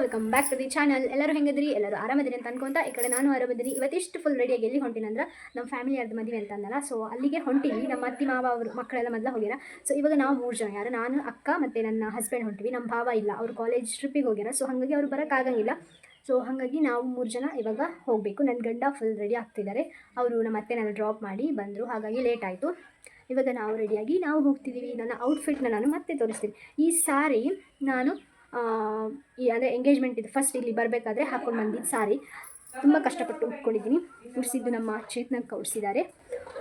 Welcome back to the channel ಎಲ್ಲರೂ ಹೆಂಗದ್ರಿ? ಎಲ್ಲರೂ ಆರಾಮದಿರಿ ಅಂತ ಅನ್ಕೊಂತ ಈ ಕಡೆ ನಾನು ಆರಾಮದಿನಿ ಇವತ್ತಿಷ್ಟು ಫುಲ್ ರೆಡಿಯಾಗಿ ಎಲ್ಲಿ ಹೊಂಟಿನಂದ್ರೆ ನಮ್ಮ ಫ್ಯಾಮಿಲಿ ಅರ್ಧ ಮದುವೆ ಅಂತ ಅಂದಲ್ಲ. ಸೊ ಅಲ್ಲಿಗೆ ಹೊಂಟಿವಿ ನಮ್ಮ ಅತ್ತಿ, ಮಾವ, ಅವರು, ಮಕ್ಕಳೆಲ್ಲ ಮೊದಲ ಹೋಗ್ಯಾರ. ಸೊ ಇವಾಗ ನಾವು ಮೂರು ಜನ ಯಾರು? ನಾನು, ಅಕ್ಕ ಮತ್ತು ನನ್ನ ಹಸ್ಬೆಂಡ್ ಹೊಂಟಿವಿ. ನಮ್ಮ ಭಾವ ಇಲ್ಲ. ಅವ್ರು ಕಾಲೇಜ್ ಟ್ರಿಪ್ಪಿಗೆ ಹೋಗ್ಯಾರ. ಸೊ ಹಾಗಾಗಿ ಅವ್ರು ಬರೋಕ್ಕಾಗಂಗಿಲ್ಲ ಸೊ ಹಾಗಾಗಿ ನಾವು ಮೂರು ಜನ ಇವಾಗ ಹೋಗಬೇಕು. ನನ್ನ ಗಂಡ ಫುಲ್ ರೆಡಿ ಆಗ್ತಿದ್ದಾರೆ ಅವರು ನಮ್ಮ ಅತ್ತೆನೆಲ್ಲ ಡ್ರಾಪ್ ಮಾಡಿ ಬಂದರು. ಹಾಗಾಗಿ ಲೇಟ್ ಆಯಿತು. ಇವಾಗ ನಾವು ರೆಡಿಯಾಗಿ ನಾವು ಹೋಗ್ತಿದ್ದೀವಿ ನನ್ನ ಔಟ್ಫಿಟ್ನ ನಾನು ಮತ್ತೆ ತೋರಿಸ್ತೀನಿ. ಈ ಸಾರಿ ನಾನು ಅಂದರೆ ಎಂಗೇಜ್ಮೆಂಟ್ ಇದು ಫಸ್ಟ್ ಇಲ್ಲಿ ಬರಬೇಕಾದ್ರೆ ಹಾಕೊಂಡು ಬಂದಿದ್ದು ಸಾರಿ ತುಂಬ ಕಷ್ಟಪಟ್ಟು ಉಟ್ಕೊಂಡಿದ್ದೀನಿ. ಉಡಿಸಿದ್ದು ನಮ್ಮ ಚೇತನಕ್ಕ ಉಡಿಸಿದ್ದಾರೆ.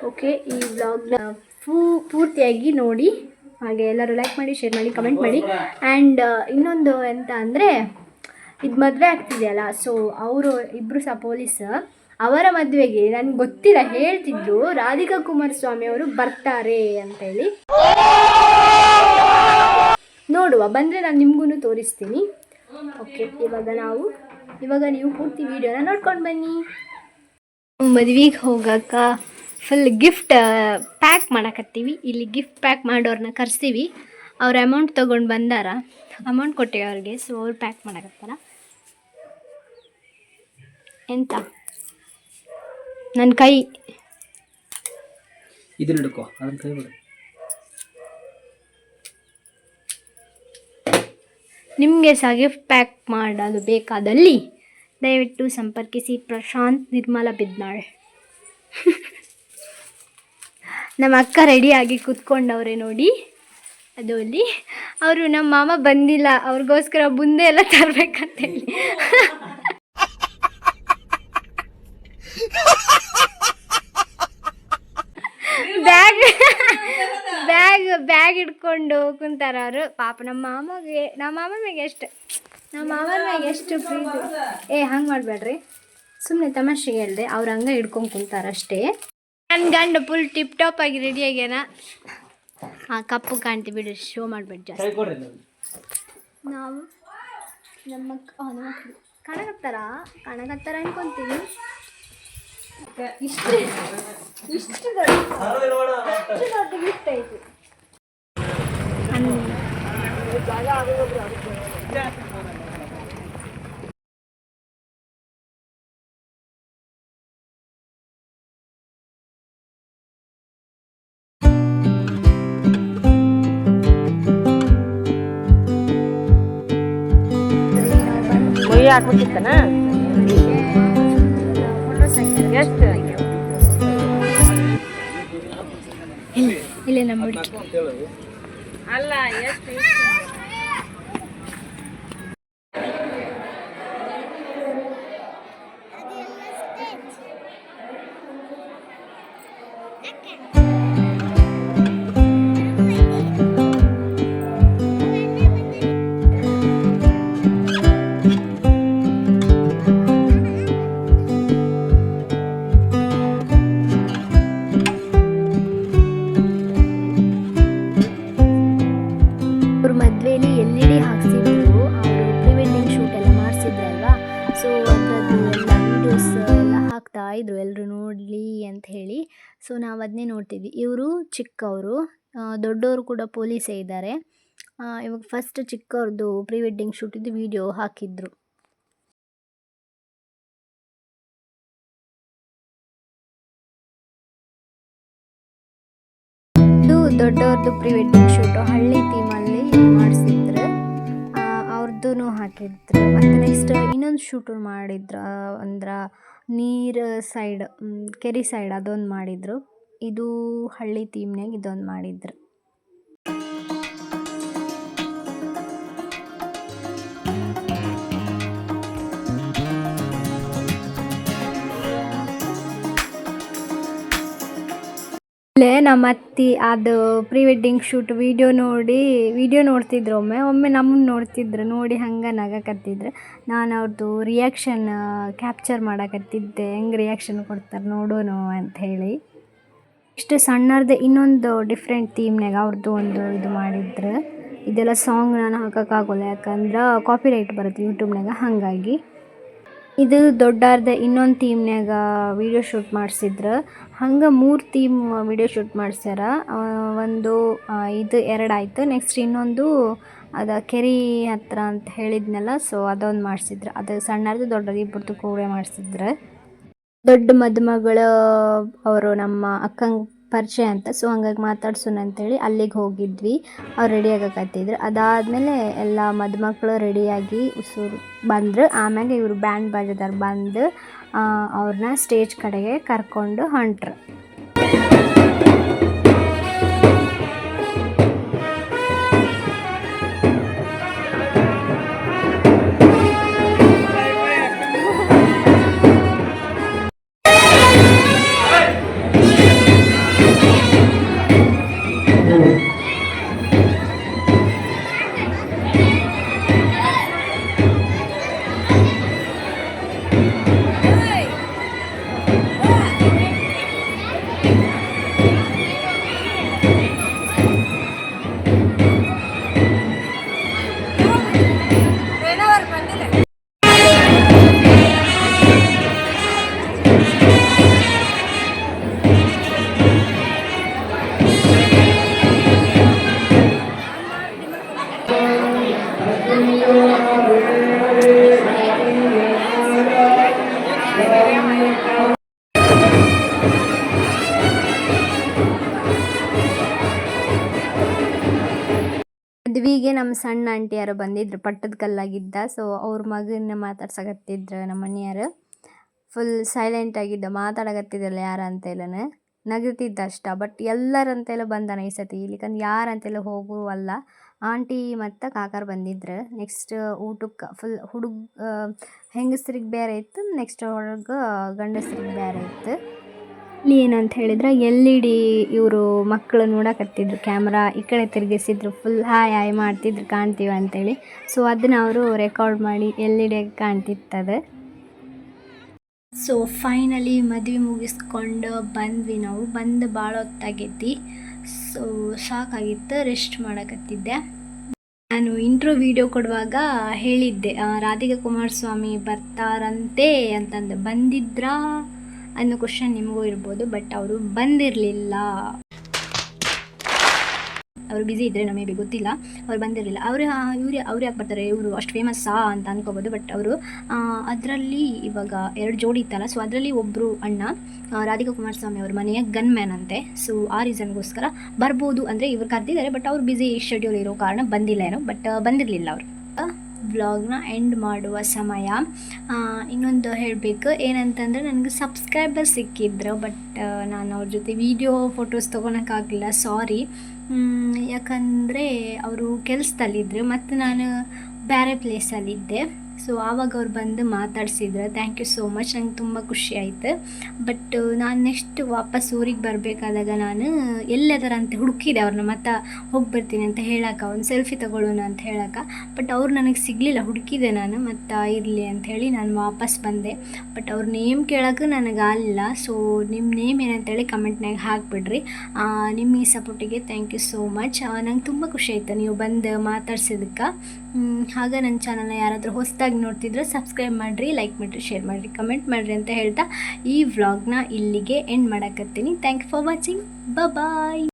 ಓಕೆ ಈ ವ್ಲಾಗ್ನ ಫೂ ಪೂರ್ತಿಯಾಗಿ ನೋಡಿ, ಹಾಗೆ ಎಲ್ಲರೂ ಲೈಕ್ ಮಾಡಿ ಶೇರ್ ಮಾಡಿ ಕಮೆಂಟ್ ಮಾಡಿ. ಆ್ಯಂಡ್ ಇನ್ನೊಂದು ಎಂತ ಅಂದರೆ, ಇದು ಮದುವೆ ಆಗ್ತಿದೆಯಲ್ಲ ಸೊ ಅವರು ಇಬ್ಬರು ಸಹ ಪೊಲೀಸ್ ಅವರ ಮದುವೆಗೆ ನನಗೆ ಗೊತ್ತಿಲ್ಲ ಹೇಳ್ತಿದ್ರು, ರಾಧಿಕಾ ಕುಮಾರಸ್ವಾಮಿ ಅವರು ಬರ್ತಾರೆ ಅಂತೇಳಿ ನೋಡುವ ಬಂದರೆ ನಾನು ನಿಮಗೂ ತೋರಿಸ್ತೀನಿ. ಓಕೆ ಇವಾಗ ನಾವು ಇವಾಗ ನೀವು ಪೂರ್ತಿ ವೀಡಿಯೋನ ನೋಡ್ಕೊಂಡು ಬನ್ನಿ. ಮದುವೆಗೆ ಹೋಗಕ್ಕ ಫುಲ್ ಗಿಫ್ಟ್ ಪ್ಯಾಕ್ ಮಾಡಕತ್ತೀವಿ. ಇಲ್ಲಿ ಗಿಫ್ಟ್ ಪ್ಯಾಕ್ ಮಾಡೋರನ್ನ ಕರೆಸ್ತೀವಿ. ಅವ್ರ ಅಮೌಂಟ್ ತೊಗೊಂಡು ಬಂದಾರ. ಅಮೌಂಟ್ ಕೊಟ್ಟಿವಿ ಅವ್ರಿಗೆ ಸೊ ಅವ್ರು ಪ್ಯಾಕ್ ಮಾಡಕತ್ತಾರ. ಎಂತ? ನನ್ನ ಕೈ. ಇದನ್ನ ಹಿಡ್ಕೋ ಅದನ್ನ ಕೈ ಬಿಡು. ನಿಮಗೆ ಸಹ ಗಿಫ್ಟ್ ಪ್ಯಾಕ್ ಮಾಡಲು ಬೇಕಾದಲ್ಲಿ ದಯವಿಟ್ಟು ಸಂಪರ್ಕಿಸಿ ಪ್ರಶಾಂತ್ ನಿರ್ಮಲ ಬಿದ್ನಾಳ್. ನಮ್ಮ ಅಕ್ಕ ರೆಡಿಯಾಗಿ ಕೂತ್ಕೊಂಡವ್ರೆ ನೋಡಿ. ಅದು ಅಲ್ಲಿ. ಅವರು ನಮ್ಮ ಮಾಮ ಬಂದಿಲ್ಲ, ಅವ್ರಿಗೋಸ್ಕರ ಮುಂದೆ ಎಲ್ಲ ತರಬೇಕಂತೇಳಿ ಬ್ಯಾಗ್ ಬ್ಯಾಗ್ ಬ್ಯಾಗ್ ಹಿಡ್ಕೊಂಡು ಕುಂತಾರ ಅವರು. ಪಾಪ ನಮ್ಮ ಮಾಮಗೆ ನಮ್ಮ ಮಾಮನ ಮ್ಯಾಗೆ ಎಷ್ಟು ನಮ್ಮ ಮಾಮನ ಮ್ಯಾಗೆ ಎಷ್ಟು ಪ್ರೀತಿ ಏ ಹಂಗೆ ಮಾಡಬೇಡ್ರಿ. ಸುಮ್ಮನೆ ತಮಾಷೆಗೆ ಹೇಳ್ದೆ ಅವ್ರು ಹಂಗೆ ಹಿಡ್ಕೊಂಡು ಕುಂತಾರ ಅಷ್ಟೇ. ನನ್ನ ಗಂಡ ಫುಲ್ ಟಿಪ್ ಟಾಪ್ ಆಗಿ ರೆಡಿ ಆಗ್ಯಾನ. ಆ ಕಪ್ಪು ಕಾಣ್ತಿ ಬಿಡಿ ಶೋ ಮಾಡ್ಬೇಡಿ ಜಾಸ್ತಿ. ನಾವು ನಮ್ಮ ನಮ್ಮ ಮಕ್ಳು ಕಾಣಕತ್ತಾರ ಕಾಣಕತ್ತಾರ ಅನ್ಕೊಂತೀವಿ ಇಷ್ಟು ಇಷ್ಟು ದೊಡ್ಡ ಇಷ್ಟು ದೊಡ್ಡ ಗಿಫ್ಟ್ ಐತಿ. ಮೊಯ್ಯಿ ಹಾಕ್ಬೇಕಿತ್ತನ ಎಷ್ಟು ಇಲ್ಲೇ ನಮ್ಮ ಹುಡುಗಿ ಅಲ್ಲ ಎಷ್ಟು ಇದ್ರು ಎಲ್ಲರೂ ನೋಡಲಿ ಅಂತ ಹೇಳಿ. ಸೊ ನಾವು ಅದನ್ನೇ ನೋಡ್ತಿದ್ವಿ. ಇವರು ಚಿಕ್ಕವರು. ದೊಡ್ಡವರು ಕೂಡ ಪೊಲೀಸೇ ಇದ್ದಾರೆ. ಇವಾಗ ಫಸ್ಟ್ ಚಿಕ್ಕವ್ರದ್ದು ಪ್ರೀ ವೆಡ್ಡಿಂಗ್ ಶೂಟಿದ್ದು ವಿಡಿಯೋ ಹಾಕಿದ್ರು. ದೊಡ್ಡವ್ರದ್ದು ಪ್ರೀ ವೆಡ್ಡಿಂಗ್ ಶೂಟು ಹಳ್ಳಿ ಥೀಮಲ್ಲಿ ಮಾಡಿಸಿದ್ರು. ಅವ್ರದ್ದು ಹಾಕಿದ್ರು. ಮತ್ತು ನೆಕ್ಸ್ಟ್ ಇನ್ನೊಂದು ಶೂಟು ಮಾಡಿದ್ರು, ಅಂದ್ರೆ ನೀರು ಸೈಡ್ ಕೆರೆ ಸೈಡ್ ಅದೊಂದು ಮಾಡಿದರು. ಇದು ಹಳ್ಳಿ ಥೀಮ್ನಾಗ ಇದೊಂದು ಮಾಡಿದ್ರು. ನಮ್ಮ ಅತ್ತಿ ಅದು ಪ್ರೀ ವೆಡ್ಡಿಂಗ್ ಶೂಟ್ ವೀಡಿಯೋ ನೋಡಿ, ವಿಡಿಯೋ ನೋಡ್ತಿದ್ರು ಒಮ್ಮೆ. ಒಮ್ಮೆ ನಮ್ಮನ್ನು ನೋಡ್ತಿದ್ರು, ನೋಡಿ ಹಂಗೆ ನಗಕತ್ತಿದ್ರು ನಾನು ಅವ್ರದ್ದು ರಿಯಾಕ್ಷನ್ ಕ್ಯಾಪ್ಚರ್ ಮಾಡಕತ್ತಿದ್ದೆ ಹೆಂಗೆ ರಿಯಾಕ್ಷನ್ ಕೊಡ್ತಾರೆ ನೋಡೋಣ ಅಂತ ಹೇಳಿ. ಇಷ್ಟು ಸಣ್ಣದ ಇನ್ನೊಂದು ಡಿಫ್ರೆಂಟ್ ಥೀಮ್ನಾಗ ಅವ್ರದ್ದು ಒಂದು ಇದು ಮಾಡಿದ್ರು. ಇದೆಲ್ಲ ಸಾಂಗ್ ನಾನು ಹಾಕೋಕ್ಕಾಗೋಲ್ಲ ಯಾಕಂದ್ರೆ ಕಾಪಿರೈಟ್ ಬರುತ್ತೆ ಯೂಟ್ಯೂಬ್ನಾಗ ಹಾಗಾಗಿ. ಇದು ದೊಡ್ಡಾರ್ದ ಇನ್ನೊಂದು ಥೀಮ್ನಾಗ ವಿಡಿಯೋ ಶೂಟ್ ಮಾಡಿಸಿದ್ರು. ಹಂಗೆ ಮೂರು ಥೀಮ್ ವಿಡಿಯೋ ಶೂಟ್ ಮಾಡ್ಸ್ಯಾರ. ಒಂದು ಇದು ಎರಡು ಆಯಿತು. ನೆಕ್ಸ್ಟ್ ಇನ್ನೊಂದು, ಅದು ಕೆರೆ ಹತ್ರ ಅಂತ ಹೇಳಿದ್ನಲ್ಲ ಸೊ ಅದೊಂದು ಮಾಡಿಸಿದ್ರು. ಅದು ಸಣ್ಣದು ದೊಡ್ಡದು ಇಬ್ಬರದು ಕೂಡ ಮಾಡಿಸಿದ್ರು. ದೊಡ್ಡ ಮದುಮಗಳು, ಅವರು ನಮ್ಮ ಅಕ್ಕಂಗೆ ಪರಿಚಯ ಅಂತ ಸೊ ಹಂಗಾಗಿ ಮಾತಾಡ್ಸೋಣ ಅಂತೇಳಿ ಅಲ್ಲಿಗೆ ಹೋಗಿದ್ವಿ. ಅವ್ರು ರೆಡಿ ಆಗಕತ್ತಿದ್ರು. ಅದಾದಮೇಲೆ ಎಲ್ಲ ಮದುಮಕ್ಕಳು ರೆಡಿಯಾಗಿ ಉಸುರು ಬಂದರು. ಆಮ್ಯಾಗೆ ಇವರು ಬ್ಯಾಂಡ್ ಬಾಜದಾರ್ ಬಂದು ಅವ್ರನ್ನ ಸ್ಟೇಜ್ ಕಡೆಗೆ ಕರ್ಕೊಂಡು ಹೊಂಟ್ರು. ಮದ್ವೆಗೆ ನಮ್ಮ ಸಣ್ಣ ಆಂಟಿ ಯಾರು ಬಂದಿದ್ರು, ಪಟ್ಟದ ಕಲ್ಲಾಗಿದ್ದ. ಸೊ ಅವ್ರ ಮಗನ ಮಾತಾಡ್ಸಕತ್ತಿದ್ರು ನಮ್ಮ ಮನೆಯವರು. ಫುಲ್ ಸೈಲೆಂಟ್ ಆಗಿದ್ದ ಮಾತಾಡಕತ್ತಿದ್ದಲ್ಲ ಯಾರ ಅಂತೆಲ್ಲನ. ನಗತಿದ್ದ ಅಷ್ಟ ಬಟ್ ಎಲ್ಲರಂತೆಲ್ಲ ಬಂದಾನ ಈ ಸತಿ. ಇಲ್ಲಿಕಂದ್ರೆ ಯಾರಂತೆಲ್ಲ ಹೋಗುವಲ್ಲ. ಆಂಟಿ ಮತ್ತು ಕಾಕಾರ ಬಂದಿದ್ರು. ನೆಕ್ಸ್ಟ್ ಊಟಕ್ಕೆ ಫುಲ್ ಹುಡುಗ ಹೆಂಗಸ್ರಿಗೆ ಬೇರೆ ಇತ್ತು ನೆಕ್ಸ್ಟ್ ಒಳಗೆ ಗಂಡಸ್ರಿಗೆ ಬೇರೆ ಇತ್ತು. ಇಲ್ಲಿ ಏನಂತ ಹೇಳಿದ್ರೆ ಎಲ್ ಇ ಡಿ ಇವರು ಮಕ್ಕಳು ನೋಡಕತ್ತಿದ್ರು ಕ್ಯಾಮ್ರಾ ಈ ಕಡೆ ತಿರುಗಿಸಿದ್ರು ಫುಲ್ ಹಾಯ್ ಹಾಯ್ ಮಾಡ್ತಿದ್ರು ಕಾಣ್ತೀವಿ ಅಂತೇಳಿ. ಸೊ ಅದನ್ನ ಅವರು ರೆಕಾರ್ಡ್ ಮಾಡಿ ಎಲ್ ಇ ಡಿಯಾಗ ಕಾಣ್ತಿತ್ತದು. ಸೊ ಫೈನಲಿ ಮದುವೆ ಮುಗಿಸ್ಕೊಂಡು ಬಂದ್ವಿ ನಾವು. ಬಂದು ಭಾಳ ಹೊತ್ತಾಗೈತಿ. So ಸಾಕಾಗಿತ್ತು rest ಮಾಡಕತ್ತಿದ್ದೆ. ನಾನು ಇಂಟ್ರೋ ವಿಡಿಯೋ ಕೊಡುವಾಗ ಹೇಳಿದ್ದೆ ರಾಧಿಕಾ ಕುಮಾರಸ್ವಾಮಿ ಬರ್ತಾರಂತೆ ಅಂತಂದು ಬಂದಿದ್ರಾ ಅನ್ನೋ ಕ್ವಶನ್ ನಿಮಗೂ ಇರ್ಬೋದು ಬಟ್ ಅವರು ಬಂದಿರಲಿಲ್ಲ. ಅವರು ಬ್ಯುಸಿ ಇದ್ದರೆ ನಮಗೆ ಬಿ ಗೊತ್ತಿಲ್ಲ, ಅವ್ರು ಬಂದಿರಲಿಲ್ಲ. ಅವರು ಇವ್ರು ಅವ್ರು ಯಾಕೆ ಬರ್ತಾರೆ? ಇವರು ಅಷ್ಟು ಫೇಮಸ್ಸಾ ಅಂತ ಅನ್ಕೋಬೋದು ಬಟ್ ಅವರು ಅದರಲ್ಲಿ ಇವಾಗ ಎರಡು ಜೋಡಿ ಇತ್ತಲ್ಲ ಸೊ ಅದರಲ್ಲಿ ಒಬ್ಬರು ಅಣ್ಣ ರಾಧಿಕಾ ಕುಮಾರಸ್ವಾಮಿ ಅವ್ರ ಮನೆಯ ಗನ್ ಮ್ಯಾನ್ ಅಂತೆ. ಸೊ ಆ ರೀಸನ್ಗೋಸ್ಕರ ಬರ್ಬೋದು ಅಂದರೆ ಇವ್ರು ಕರೆದಿದ್ದಾರೆ ಬಟ್ ಅವ್ರು ಬ್ಯುಸಿ ಶೆಡ್ಯೂಲ್ ಇರೋ ಕಾರಣ ಬಂದಿಲ್ಲ ಏನೋ ಬಟ್ ಬಂದಿರಲಿಲ್ಲ ಅವರು. ವ್ಲಾಗ್ನ ಎಂಡ್ ಮಾಡುವ ಸಮಯ. ಇನ್ನೊಂದು ಹೇಳಬೇಕು, ಏನಂತಂದರೆ ನನಗೆ ಸಬ್ಸ್ಕ್ರೈಬರ್ ಸಿಕ್ಕಿದ್ರು ಬಟ್ ನಾನು ಅವ್ರ ಜೊತೆ ವೀಡಿಯೋ ಫೋಟೋಸ್ ತೊಗೊಳಕ್ಕಾಗಲಿಲ್ಲ ಸಾರಿ ಯಾಕಂದರೆ ಅವರು ಕೆಲಸದಲ್ಲಿದ್ದರು ಮತ್ತು ನಾನು ಬೇರೆ ಪ್ಲೇಸಲ್ಲಿದ್ದೆ ಸೊ ಆವಾಗ ಅವ್ರು ಬಂದು ಮಾತಾಡ್ಸಿದ್ರು. ಥ್ಯಾಂಕ್ ಯು ಸೋ ಮಚ್ ನಂಗೆ ತುಂಬ ಖುಷಿ ಆಯಿತು. ಬಟ್ ನಾನು ನೆಕ್ಸ್ಟ್ ವಾಪಸ್ ಊರಿಗೆ ಬರಬೇಕಾದಾಗ ನಾನು ಎಲ್ಲದರ ಅಂತ ಹುಡುಕಿದೆ ಅವ್ರನ್ನ. ಮತ್ತೆ ಹೋಗಿ ಬರ್ತೀನಿ ಅಂತ ಹೇಳಕ್ಕೆ, ಒಂದು ಸೆಲ್ಫಿ ತಗೊಳ್ಳೋಣ ಅಂತ ಹೇಳಕ್ಕೆ. ಬಟ್ ಅವ್ರು ನನಗೆ ಸಿಗಲಿಲ್ಲ. ಹುಡುಕಿದೆ ನಾನು. ಮತ್ತು ಇರಲಿ ಅಂತ ಹೇಳಿ ನಾನು ವಾಪಸ್ ಬಂದೆ. ಬಟ್ ಅವ್ರ ನೇಮ್ ಕೇಳೋಕೆ ನನಗೆ ಆಗಲಿಲ್ಲ. ಸೊ ನಿಮ್ಮ ನೇಮ್ ಏನಂತೇಳಿ ಕಮೆಂಟ್ನಾಗ ಹಾಕಿಬಿಡ್ರಿ. ನಿಮ್ಮ ಈ ಸಪೋರ್ಟಿಗೆ ಥ್ಯಾಂಕ್ ಯು ಸೋ ಮಚ್ ನಂಗೆ ತುಂಬ ಖುಷಿ ಆಯಿತು ನೀವು ಬಂದು ಮಾತಾಡ್ಸಿದ್ದಕ್ಕೆ. ಹಾಗೆ ನನ್ನ ಚಾನಲ್ನ ಯಾರಾದರೂ ಹೊಸದಾಗಿ ನೋಡ್ತಿದ್ರೆ ಸಬ್ಸ್ಕ್ರೈಬ್ ಮಾಡಿರಿ ಲೈಕ್ ಮಾಡಿರಿ ಶೇರ್ ಮಾಡಿರಿ ಕಮೆಂಟ್ ಮಾಡಿರಿ ಅಂತ ಹೇಳ್ತಾ ಈ ವ್ಲಾಗ್ನ ಇಲ್ಲಿಗೆ end ಮಾಡಕತ್ತೀನಿ. Thank you for watching bye